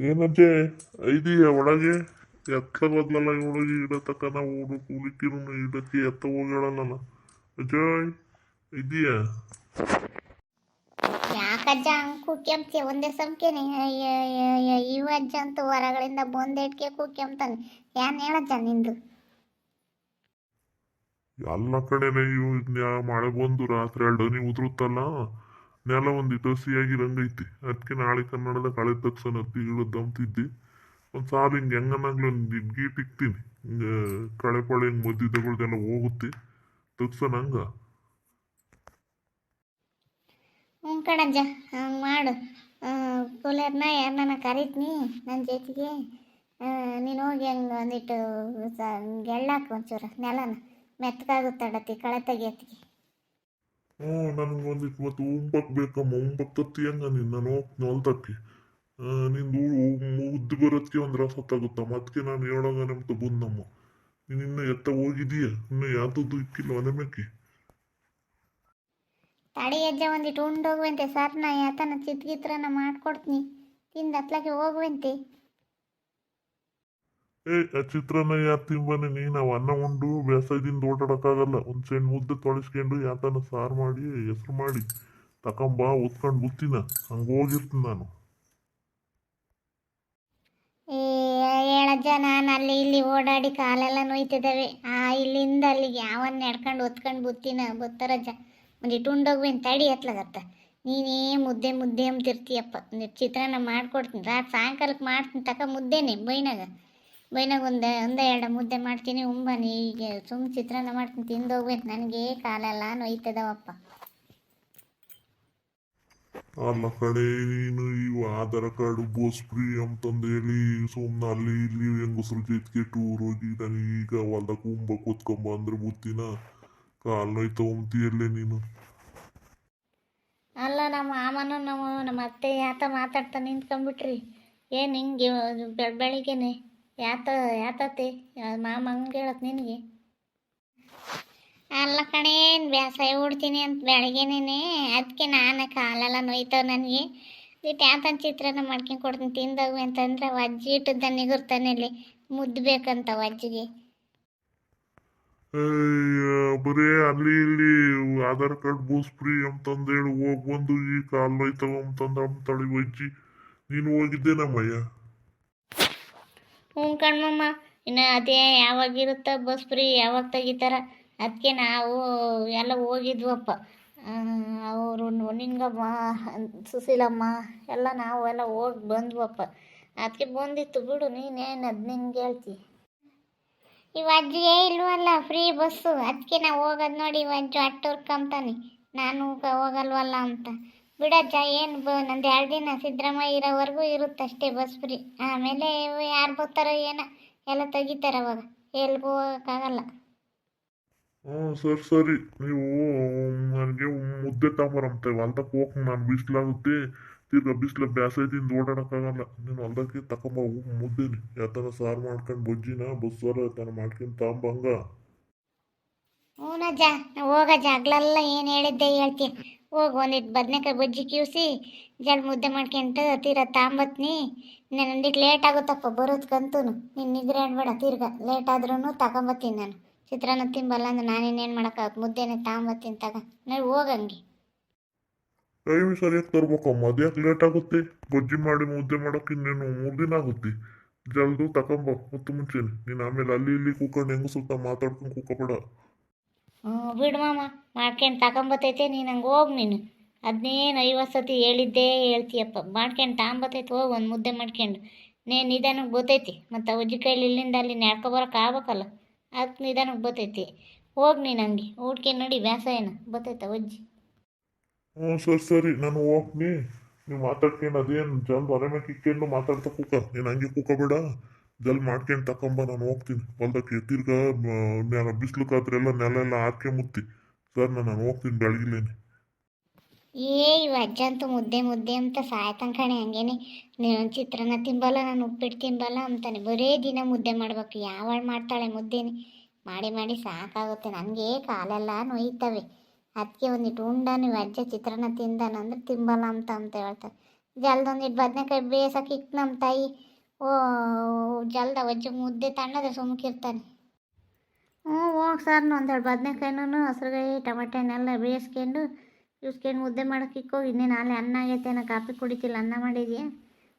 ಏನಜ್ಜೆ ಐದಿಯ ಒಳಗೆ? ಎತ್ತ ಬದ್ಲಲ್ಲ ಇವಳಿಗೆ ಇಡತಕ್ಕ ನಾವು ಉಳಿತಿರು ಇದಕ್ಕೆ ಎತ್ತ ಹೋಗ್ಯಾಳಲ್ಲ ಅಜಯ್ ಇದೆಯಾ ಯಾಕಜ್ಜ ಅಂಕು ಕೂಕ್ಯಂಬ್ತೀಯ ಒಂದೇ ಸಂಖ್ಯೆನೆ. ಇವ ಅಜ್ಜ ಅಂತೂ ಹೊರಗಳಿಂದ ಬಂದೇಟ್ಗೆ ಯಾನ್ ಏನ್ ಹೇಳಜ್ಜ ನಿಂದು? ಎಲ್ಲ ಕಡೆನೆ ಇವು ನ್ಯಾ- ಮಳೆ ಬಂದು ರಾತ್ರಿ ಎರಡು ನೀವು ಉದುರುತ್ತಲ್ಲ. ನೆಲ ಒಂದಿಟ್ಟು ಹಸಿಯಾಗಿರಂಗೈತಿ ಅದಕ್ಕೆ ನಾಳೆ ಕನ್ನಡದ ಕಳೆ ತಕ್ಷಣ ಹತ್ತಿ ದಮ್ತಿದ್ದಿ ಒಂದು ಸಾಲ ಹಿಂಗೆ ಹೆಂಗನಾಗ್ಲಿ ಒಂದು ಗೀಟ್ ಇಕ್ತೀನಿ. ಹಿಂಗೆ ಕಳೆ ಪಳೆ ಹಿಂಗೆ ಹೋಗುತ್ತೆ. ತಕ್ಷಣ ಹಂಗ ಹ್ಞೂ ಕಣಜ್ಜ, ಹಂಗೆ ಮಾಡು. ಕೂಲರ್ನ ಯಾರನ್ನ ಕರೀತೀನಿ ನನ್ನ ಜೊತೆಗೆ. ನೀನು ಹೋಗಿ ಹಂಗೆ ಒಂದಿಟ್ಟು ಗೆಳ್ಳಾಕು ಒಂಚೂರು ನೆಲನ. ಮೆತ್ತಗಾಗುತ್ತಡತಿ ಕಳೆ ತೆಗಿಯತ್ತಿಗೆ ಹ್ಞೂ, ನನಗೆ ಒಂದಿಟ್ಟು ಇವತ್ತು ಉಂಬಕ್ ಬೇಕಮ್ಮ, ಉಂಬಕ್ ತತ್ತಿ ಹೆಂಗ ನೀನು? ನಾನು ಹೋಗ್ತೀನಿ ಹೊಲ್ತಕ್ಕೆ. ನಿಂದು ಮುದ್ದು ಬರೋದಕ್ಕೆ ಒಂದು ರಸ ತಗುತ್ತಮ್ಮ ಅದಕ್ಕೆ ನಾನು ಹೇಳೋಗ ನಮ್ದು ಬಂದಮ್ಮ. ನೀನು ಇನ್ನು ಎತ್ತ ಹೋಗಿದೀಯ ಇನ್ನು ಯಾವ್ದದ್ದು ಇಕ್ಕಿಲ್ಲ ಮನೆ ಮೇಕೆ. ತಡಿ ಅಜ್ಜ ಒಂದಿಟ್ಟು ಉಂಡೋಗುವಂತೆ ಸರ್ನ ಯಾತನ ಚಿತ್ಗಿತ್ರನ ಮಾಡ್ಕೊಡ್ತೀನಿ. ತಿಂದ ಹತ್ಲಕ್ಕೆ ಹೋಗುವಂತೆ. ಏ, ಆ ಚಿತ್ರಾನ್ನ ಯಾರು ತಿಂಬಾನೆ, ನೀ ನಾವು ಅನ್ನ ಉಂಡು, ಬೇಸಾಯದಿಂದ ಓಡಾಡಕ್ಕಾಗಲ್ಲ ಒಂದು ಸಣ್ಣ ಮುದ್ದೆ ತೊಳಸ್ಕೊಂಡು ಯಾತನ ಸಾರು ಮಾಡಿ, ಹೆಸ್ರು ಮಾಡಿ, ತಕೊಂಬ ಓದ್ಕೊಂಡು ಬುತ್ತಿನ ಹಂಗ ಹೋಗಿರ್ತೀನಿ ನಾನು. ಹೇಳಜ್ಜ, ನಾನು ಅಲ್ಲಿ ಇಲ್ಲಿ ಓಡಾಡಿ ಕಾಲೆಲ್ಲ ನೋಯ್ತಿದ್ದಾವೆ ಆ, ಇಲ್ಲಿಂದ ಅಲ್ಲಿಗೆ ಯಾವನ್ನ ನಡ್ಕೊಂಡು ಒತ್ಕೊಂಡು ಬುತ್ತಿನ? ಬತ್ತಾರಜ್ಜ ಒಂದಿಟ್ಟು ಉಂಡೋಗುವೇನು ತಡಿ ಎತ್ಲಾಗತ್ತ. ನೀನೇ ಮುದ್ದೆ ಮುದ್ದೆ ಅಂತಿರ್ತೀಯಪ್ಪ. ಒಂದಿಟ್ಟು ಚಿತ್ರಾನ್ನ ಮಾಡ್ಕೊಡ್ತೀನಿ. ರಾತ್ರಿ ಸಾಯಂಕಾಲಕ್ಕೆ ಮಾಡ್ತೀನಿ. ತಕ ಮುದ್ದೆನೆ ಬೈನಾಗ ಬೈನಾಗ ಒಂದು ಒಂದ ಎರಡು ಮುದ್ದೆ ಮಾಡ್ತೀನಿ. ಉಂಬನಿ ಈಗ ಸುಮ್ಮ ಚಿತ್ರಾನ್ನ ಮಾಡ್ತೀನಿ ತಿಂದೋಗ್ಬೇಕು. ನನಗೆ ಕಾಲೆಲ್ಲ ನೋಯ್ತದವಪ್ಪ. ಅಲ್ಲ ಕಡೆ ನೀನು ಇವು ಆಧಾರ್ ಕಾರ್ಡು ಬೋಸ್ ಫ್ರೀ ಅಂತಂದು ಹೇಳಿ ಸುಮ್ಮನೆ ಅಲ್ಲಿ ಇಲ್ಲಿ ಹೆಂಗಸರು ಜೊತೆಗೆ ಟೂರ್ ಹೋಗಿ ನಾನು ಈಗ ಹೊಲ್ದಾಗ ಕುಂಬ ಕೂತ್ಕೊಂಬ ಅಂದ್ರೆ ಬುತ್ತಿನ ಕಾಲ್ ನೋಯ್ತು ಅಂತೀಯಲ್ಲೇ ನೀನು. ಅಲ್ಲ ನಮ್ಮ ಮಾಮನು ನಮ್ಮ ನಮ್ಮ ಅತ್ತೆ ಯಾತ ಮಾತಾಡ್ತಾ ನಿಂತ್ಕೊಂಡ್ಬಿಟ್ರಿ. ಏನು ಹಿಂಗೆ ಬೆಳ ಬೆಳಿಗ್ಗೆನೆ? ಯಾತ ಯಾತತೆ? ಮಾಮ ಹಂಗೆ ಹೇಳತ್ ನಿನಗೆ? ಅಲ್ಲ ಕಣೆ ಬೇಸಾಯ ಉಡ್ತೀನಿ ಅಂತ ಬೆಳಗ್ಗೆನೇ ಅದಕ್ಕೆ ನಾನು ಕಾಲೆಲ್ಲ ನೋಯ್ತವ ನನಗೆ. ಇಟ್ಟು ಯಾತನ ಚಿತ್ರಾನ್ನ ಮಾಡ್ಕೊಂಡು ಕೊಡ್ತೀನಿ ತಿಂದವು ಅಂತಂದ್ರೆ ಅಜ್ಜಿ ಇಟ್ಟದ ನಿಗುರ್ತಾನೆ ಇಲ್ಲಿ. ಮುದ್ದು ಬೇಕಂತ ಅಜ್ಜಿಗೆ ಅಯ್ಯ, ಬರೇ ಅಲ್ಲಿ ಇಲ್ಲಿ ಆಧಾರ್ ಕಾರ್ಡ್ ಬೂಸ್ ಫ್ರೀ ಅಂತಂದೇಳಿ ಹೋಗಿ ಬಂದು ಈ ಕಾಲ್ ನೋಯ್ತಾವ ಅಂತಂದ್ರೆ ತಳಿ ವಜ್ಜಿ. ನೀನು ಹೋಗಿದ್ದೇನಮ್ಮಯ್ಯ? ಹ್ಞೂ ಕಣ್ಮಮ್ಮ ಇನ್ನು ಅದೇ ಯಾವಾಗಿರುತ್ತೋ ಬಸ್ ಫ್ರೀ ಯಾವಾಗ ತೆಗಿತಾರೆ ಅದಕ್ಕೆ ನಾವು ಎಲ್ಲ ಹೋಗಿದ್ವಪ್ಪ. ಅವರು ನಿಂಗಮ್ಮ ಸುಶೀಲಮ್ಮ, ಎಲ್ಲ ನಾವು ಎಲ್ಲ ಹೋಗಿ ಬಂದ್ವಪ್ಪ. ಅದಕ್ಕೆ ಬಂದಿತ್ತು ಬಿಡು, ನೀನೇನು ಅದು ನಿಂಗೆ ಹೇಳ್ತಿ. ಅಜ್ಜಿಗೆ ಇಲ್ವಲ್ಲ ಫ್ರೀ ಬಸ್ಸು ಅದಕ್ಕೆ ನಾವು ಹೋಗೋದು ನೋಡಿ, ಇವ ಅಜ್ಜು ಅಟ್ಟೋರ್ಕಂತಾನೆ ನಾನು ಹೋಗಲ್ವಲ್ಲ ಅಂತ. ಬಿಡಜ್ಜ ಏನು ಬ ನಂದು ಎರಡು ದಿನ ಸಿದ್ದರಾಮಯ್ಯ ಇರೋವರೆಗೂ ಇರುತ್ತಷ್ಟೇ ಬಸ್ ಫ್ರೀ ಆಮೇಲೆ ಯಾರು ಬರ್ತಾರೋ ಏನೋ ಎಲ್ಲ ತೆಗಿತಾರೆ ಅವಾಗ. ಎಲ್ಗೂ ಹೋಗೋಕ್ಕಾಗಲ್ಲ. ಹ್ಞೂ ಸರಿ ಸರಿ. ನೀವು ನನಗೆ ಮುದ್ದೆ ತಗೊಂಬರಂತೆ ಹೊಲ್ದಕ್ಕೆ ಹೋಗಿ ನಾನು ಬಿಸಿಲಾಗುತ್ತೆ ತಿರ್ಗಾ ಬಿಸಿಲ ಬ್ಯಾಸದಿಂದ ಓಡಾಡೋಕ್ಕಾಗಲ್ಲ. ನೀನು ಹೊಲ್ದಕ್ಕೆ ತಗೊಂಬ ಮುದ್ದೆನಿ ಯಾತನ ಸಾರು ಮಾಡ್ಕೊಂಡು ಬಜ್ಜಿನ ಬಸ್ಸಾರ ಯಾತನ ಮಾಡ್ಕೊಂಡು ತಗೊಂಬಂಗ ಹ್ಞೂನಜ್ಜ ಹೋಗಜ್ಜ ಹಗ್ಲೆಲ್ಲ ಏನು ಹೇಳಿದ್ದೆ ಹೇಳ್ತೀಯ ಹೋಗಿ ಒಂದಿಟ್ಟು ಬದನೆಕಾಯಿ ಬಜ್ಜಿ ಕಿವ್ಸಿ, ಜಲ್ ಮುದ್ದೆ ಮಾಡ್ಕೊಂತ ತೀರಾ ತಾಂಬತ್ನಿ. ಒಂದಿಟ್ಟು ಲೇಟ್ ಆಗುತ್ತಪ್ಪ ಬರೋದ್ಕಂತೂ ನೀನು ನಿದ್ರೆ ಆಡ್ಬೇಡ ತಿರ್ಗಾ. ಲೇಟ್ ಆದ್ರೂ ತಗೊಂಬತ್ತೀನಿ ನಾನು. ಚಿತ್ರಾನ್ನ ತಿಂಬಲ್ಲ ಅಂದ್ರೆ ನಾನೇನೇನು ಮಾಡೋಕ್ಕಾಗುತ್ತೆ ಮುದ್ದೆನೇ ತಗೊಂಬತ್ತೀನಿ ತಗ. ನೀವು ಹೋಗಂಗೆ ಟೈಮ್ ಸರಿಯಾಗಿ ತರ್ಬೇಕಮ್ಮ ಅದ್ಯಾಕೆ ಲೇಟ್ ಆಗುತ್ತೆ? ಬಜ್ಜಿ ಮಾಡಿ ಮುದ್ದೆ ಮಾಡೋಕೆ ಇನ್ನೇನು ಮೂರು ದಿನ ಆಗುತ್ತೆ. ಜಲ್ದು ತಗೊಂಬ ಮತ್ತು ಮುಂಚೆನೆ. ನೀನು ಆಮೇಲೆ ಅಲ್ಲಿ ಇಲ್ಲಿ ಕೂಕೊಂಡು ಸ್ವಲ್ಪ ಮಾತಾಡ್ಕೊಂಡು ಕೂಕಬೇಡ ಬಿಡು ಮಾಮ, ಮಾಡ್ಕೊಂಡು ತಗೊಂಬತ್ತೈತೆ ನೀನು ಹಂಗೆ ಹೋಗಿ ನೀನು. ಅದನ್ನೇನು ಐವತ್ತು ಸತಿ ಹೇಳಿದ್ದೇ ಹೇಳ್ತೀಯಪ್ಪ. ಮಾಡ್ಕೊಂಡು ತಗೊಂಬತ್ತೈತೆ ಹೋಗಿ ಒಂದು ಮುದ್ದೆ ಮಾಡ್ಕೊಂಡು. ನೇ ನಿಧಾನಕ್ಕೆ ಬತ್ತೈತಿ ಮತ್ತು ಅಜ್ಜಿ ಕೈಲಿ ಇಲ್ಲಿಂದ ಅಲ್ಲಿ ನಡ್ಕೊಬರಕ್ಕೆ ಆಗ್ಬೇಕಲ್ಲ. ಅದಕ್ಕೆ ನಿಧಾನಕ್ಕೆ ಬತ್ತೈತಿ ಹೋಗಿ ನೀನು ಹಂಗೆ ಊಟಕ್ಕೆ ನೋಡಿ, ವ್ಯಾಸಾಯನ. ಬತ್ತೈತ ಅಜ್ಜಿ. ಹ್ಞೂ ಸರಿ ಸರಿ. ನಾನು ಹೋಗ್ನಿ. ನೀವು ಮಾತಾಡ್ಕೊಂಡು ಅದೇನು ಜಲ್ದಿ ಅರಮೆ ಕಿಕ್ಕೊಂಡು ಮಾತಾಡ್ತಾ ಕೂಕ. ನೀನು ಹಂಗೆ ಕೂಕಬೇಡ. ಜಲ್ ಮಾಡ್ಕೊಂಡು ತಕೊಂಬ, ನಾನು ಹೋಗ್ತೀನಿ. ಹೊಲ್ದಕ್ಕೆ ತಿರ್ಗ ನೆಲ ಬಿಸಿಲುಕಾದ್ರೆಲ್ಲ ನೆಲ ಎಲ್ಲ ಹಾಕಿ ಮುತ್ತಿ. ಸರ್, ನಾನು ಹೋಗ್ತೀನಿ, ಬೆಳಗಿಲೇನೆ. ಏ ಇವ ಅಜ್ಜ ಅಂತೂ ಮುದ್ದೆ ಮುದ್ದೆ ಅಂತ ಸಾಯ್ತಾನ ಕಣೆ, ಹಂಗೇನೆ. ನೀನು ಚಿತ್ರಾನ್ನ ತಿಂಬಲ್ಲ, ನಾನು ಉಪ್ಪಿಟ್ಟು ತಿಂಬಲ್ಲ ಅಂತಾನೆ. ಬರೇ ದಿನ ಮುದ್ದೆ ಮಾಡಬೇಕು. ಯಾವಳು ಮಾಡ್ತಾಳೆ ಮುದ್ದೆನೆ. ಮಾಡಿ ಮಾಡಿ ಸಾಕಾಗುತ್ತೆ. ನನಗೆ ಕಾಲೆಲ್ಲ ನೋಯ್ತವೆ. ಅದಕ್ಕೆ ಒಂದಿಟ್ಟು ಉಂಡ ನೀವು ಅಜ್ಜ ಚಿತ್ರಾನ್ನ ತಿಂದಾನಂದ್ರೆ ತಿಂಬಲ್ಲ ಅಂತ ಅಂತ ಹೇಳ್ತಾರೆ ಜಲ್ದೊಂದಿಟ್ಟು ಬದನೆಕಾಯಿ ಬೇಸಕ್ಕೆ ಇಕ್ ನಮ್ಮ ತಾಯಿ ಓ, ಜಲ್ದ ವಜ್ಜ ಮುದ್ದೆ ತಣ್ಣದ ಸುಮ್ಕಿರ್ತಾನೆ. ಹ್ಞೂ, ಹೋಗಿ ಸರ್ ಒಂದೆರಡು ಬದನೆಕಾಯಿನೂ ಹಸ್ರುಗಾಯಿ ಟಮಾಟೆನೆಲ್ಲ ಬೇಯಿಸ್ಕೊಂಡು ಇಸ್ಕೊಂಡು ಮುದ್ದೆ ಮಾಡೋಕೆ ಇಕ್ಕೋಗಿ ಇನ್ನೇನು ನಾಳೆ ಅನ್ನ ಆಗೈತೆ, ನಾ ಕಾಫಿ ಕುಡಿತಿಲ್ಲ, ಅನ್ನ ಮಾಡಿದ್ಯಾ?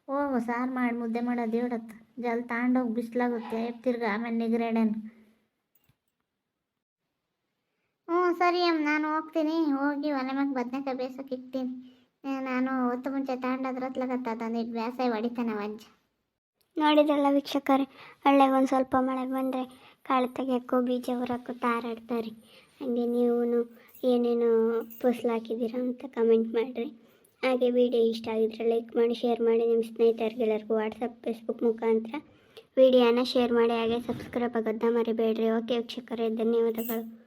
ಹೋಗು ಸಾರು ಮಾಡಿ ಮುದ್ದೆ ಮಾಡೋದು ಹೇಳತ್ತು ಜಲ್ ತಗೊಂಡೋಗಿ ಬಿಸಿಲಾಗುತ್ತೆ ತಿರ್ಗಿ, ಆಮೇಲೆ ನಿಗ್ರೇಡೇನು. ಹ್ಞೂ, ಸರಿ ಅಮ್ಮ, ನಾನು ಹೋಗ್ತೀನಿ, ಹೋಗಿ ಒಲೆ ಮ್ಯಾಗ ಬದನೆಕಾಯಿ ಬೇಯಿಸೋಕೆ ಇಕ್ತೀನಿ. ನಾನು ಹೊತ್ತು ಮುಂಚೆ ತಗೊಂಡದ್ರ ಹತ್ಲಾಗತ್ತ ಅದೊಂದಿಟ್ಟು ಬೇಸಾಯ ಹೊಡಿತಾನೆ ವಜ್ಜ. ನೋಡಿದ್ರಲ್ಲ ವೀಕ್ಷಕರೇ ಹಳ್ಳಿಗೆ ಒಂದು ಸ್ವಲ್ಪ ಮಳೆ ಬಂದರೆ ಕಾಳು ತೆಗಿಯೋಕ್ಕೂ, ಬೀಜ ಹೊರಕ್ಕೂ ತಾರಾಡ್ತಾರೆ. ಹಾಗೆ ನೀವು ಏನೇನು ಫಸಲು ಹಾಕಿದ್ದೀರಾ ಅಂತ ಕಮೆಂಟ್ ಮಾಡಿರಿ. ಹಾಗೆ ವಿಡಿಯೋ ಇಷ್ಟ ಆಗಿದ್ರೆ ಲೈಕ್ ಮಾಡಿ, ಶೇರ್ ಮಾಡಿ. ನಿಮ್ಮ ಸ್ನೇಹಿತರಿಗೆಲ್ಲರಿಗೂ ವಾಟ್ಸಪ್, ಫೇಸ್ಬುಕ್ ಮುಖಾಂತರ ವಿಡಿಯೋನ ಶೇರ್ ಮಾಡಿ. ಹಾಗೆ ಸಬ್ಸ್ಕ್ರೈಬ್ ಆಗೋದನ್ನ ಮರಿಬೇಡ್ರಿ. ಓಕೆ ವೀಕ್ಷಕರೇ, ಧನ್ಯವಾದಗಳು.